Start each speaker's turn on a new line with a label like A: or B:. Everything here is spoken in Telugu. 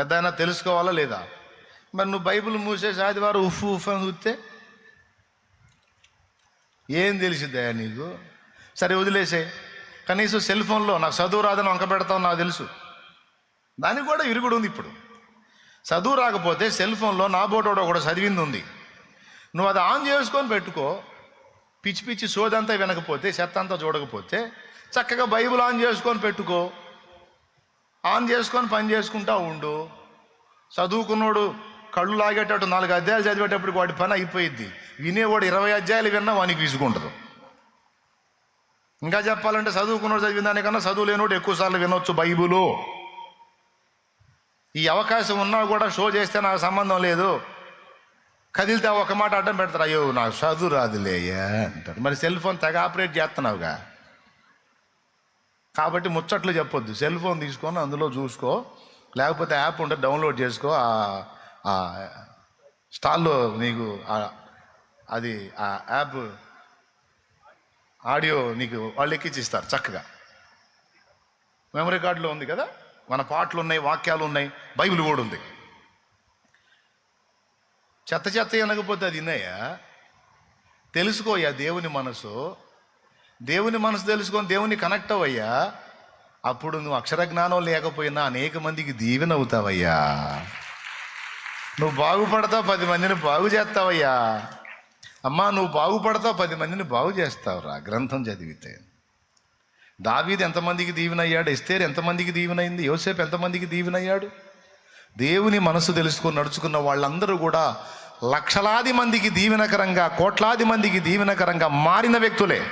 A: పెద్ద అయినా తెలుసుకోవాలా లేదా? మరి నువ్వు బైబిల్ మూసేసి ఆదివారం ఉఫ్ ఉఫ్ అని చూస్తే ఏం తెలిసిద్దయా నీకు? సరే వదిలేసే. కనీసం సెల్ ఫోన్లో నాకు చదువు రాదని వంక పెడతావు నాకు తెలుసు. దానికి కూడా ఇరుగుడు ఉంది ఇప్పుడు. చదువు రాకపోతే సెల్ ఫోన్లో నా బోటోడో కూడా చదివింది ఉంది. నువ్వు అది ఆన్ చేసుకొని పెట్టుకో. పిచ్చి పిచ్చి సోదంతా వినకపోతే చెత్త అంతా చూడకపోతే చక్కగా బైబిల్ ఆన్ చేసుకొని పెట్టుకో. ఆన్ చేసుకొని పని చేసుకుంటా ఉండు. చదువుకున్నోడు కళ్ళు లాగేటట్టు నాలుగు అధ్యాయాలు చదివేటప్పుడు వాడి పని అయిపోయిద్ది. వినేవాడు ఇరవై అధ్యాయాలు విన్నా వానికి విసుకుంటుంది ఇంకా చెప్పాలంటే చదువుకున్నోడు చదివిన దానికన్నా చదువు లేనోడు ఎక్కువసార్లు వినొచ్చు బైబులు. ఈ అవకాశం ఉన్నా కూడా షో చేస్తే నాకు సంబంధం లేదు. కదిలితే ఒక మాట అడ్డం పెడతారు అయ్యో నాకు చదువు రాదులేయ్యా అంటారు. మరి సెల్ ఫోన్ తెగ ఆపరేట్ చేస్తున్నావుగా. కాబట్టి ముచ్చట్లు చెప్పొద్దు. సెల్ ఫోన్ తీసుకొని అందులో చూసుకో. లేకపోతే యాప్ ఉంటే డౌన్లోడ్ చేసుకో. ఆ- స్టాల్లో నీకు అది ఆ యాప్ ఆడియో నీకు వాళ్ళు ఎక్కిచ్చిస్తారు చక్కగా. మెమరీ కార్డులో ఉంది కదా? మన పాటలు ఉన్నాయి వాక్యాలు ఉన్నాయి బైబిల్ కూడా ఉంది. చెత్త చెత్త వినకపోతే అది విన్నాయా తెలుసుకోయ్యా దేవుని మనసు. దేవుని మనసు తెలుసుకొని దేవుని కనెక్ట్ అవయ్యా అప్పుడు నువ్వు అక్షర జ్ఞానం లేకపోయినా అనేక మందికి దీవెన అవుతావయ్యా. నువ్వు బాగుపడతావు పది మందిని బాగు చేస్తావయ్యా. అమ్మా నువ్వు బాగుపడతావు పది మందిని బాగు చేస్తావురా గ్రంథం చదివితే. దావీది ఎంతమందికి దీవెనయ్యాడు ఎస్తేరు ఎంతమందికి దీవెనైంది యోసేపు ఎంతమందికి దీవెనయ్యాడు దేవుని మనసు తెలుసుకొని నడుచుకున్న వాళ్ళందరూ కూడా లక్షలాది మందికి దీవెనకరంగా కోట్లాది మందికి దీవెనకరంగా మారిన వ్యక్తులే.